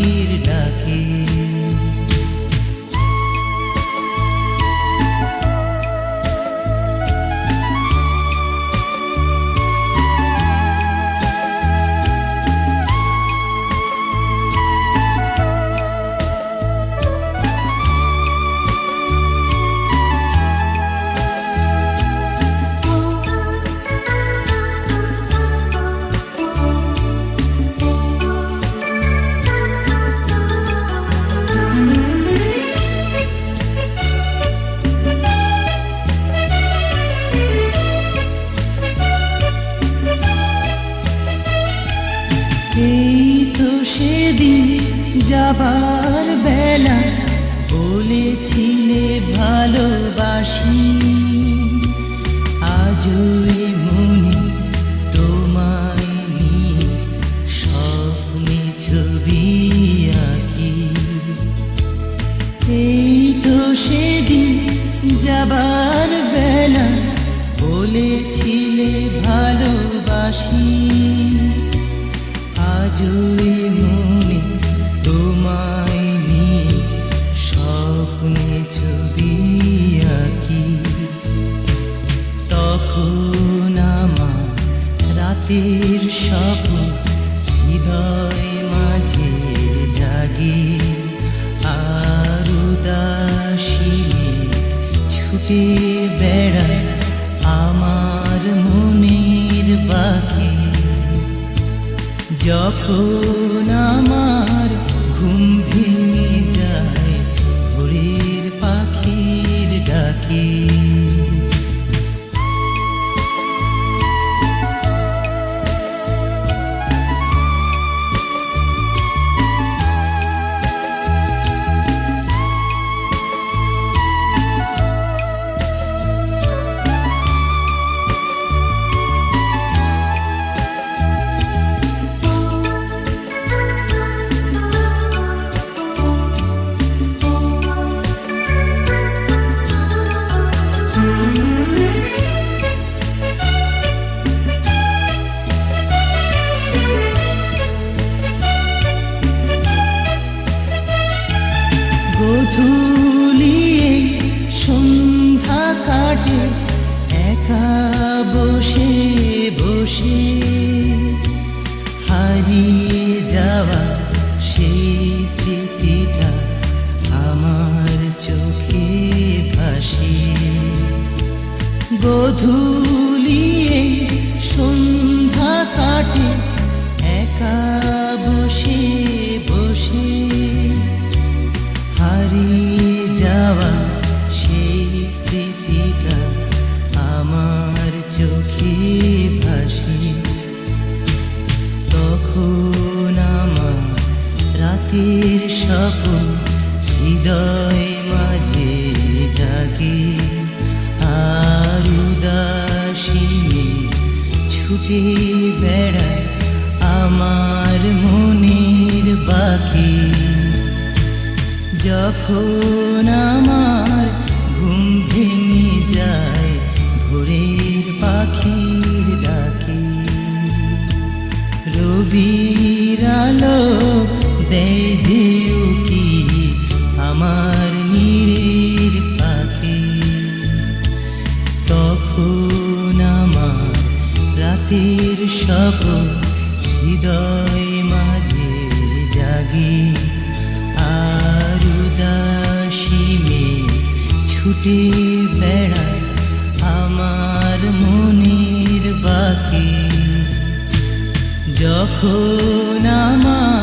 পাখির ডাকে যাবার বেলা বলেছিলে ভালোবাসি। আজও মনে তোমায় নিয়ে স্বপ্নে ছবি আঁকি। এই তো সেদিন যাবার বেলা বলেছিলে ভালোবাসি। আজও ছুটে বেড়ায় আমার মনের পাখি। যখন গধুলিয়ে সন্ধ্যা কাটে, একা বসে বসে। হারিয়ে যাওয়া সেই স্মৃতিটা আমার চোখে ভাসে। তখন আমার রাতের স্বপ্ন হৃদয় মাঝে জাগে। ছুটে বেড়ায় আমার মনের বাকি। যখন আমার ঘুম ভেঙে যায়, ভোরের পাখির ডাকে। রবির আলো দেয় উকি আমার নীড়ের পাখি। তখন রাতের স্বপ্ন হৃদয় মাঝে জাগি। আর উদাসীনে ছুটে বেড়ায় আমার মনির বাকি যখন আমার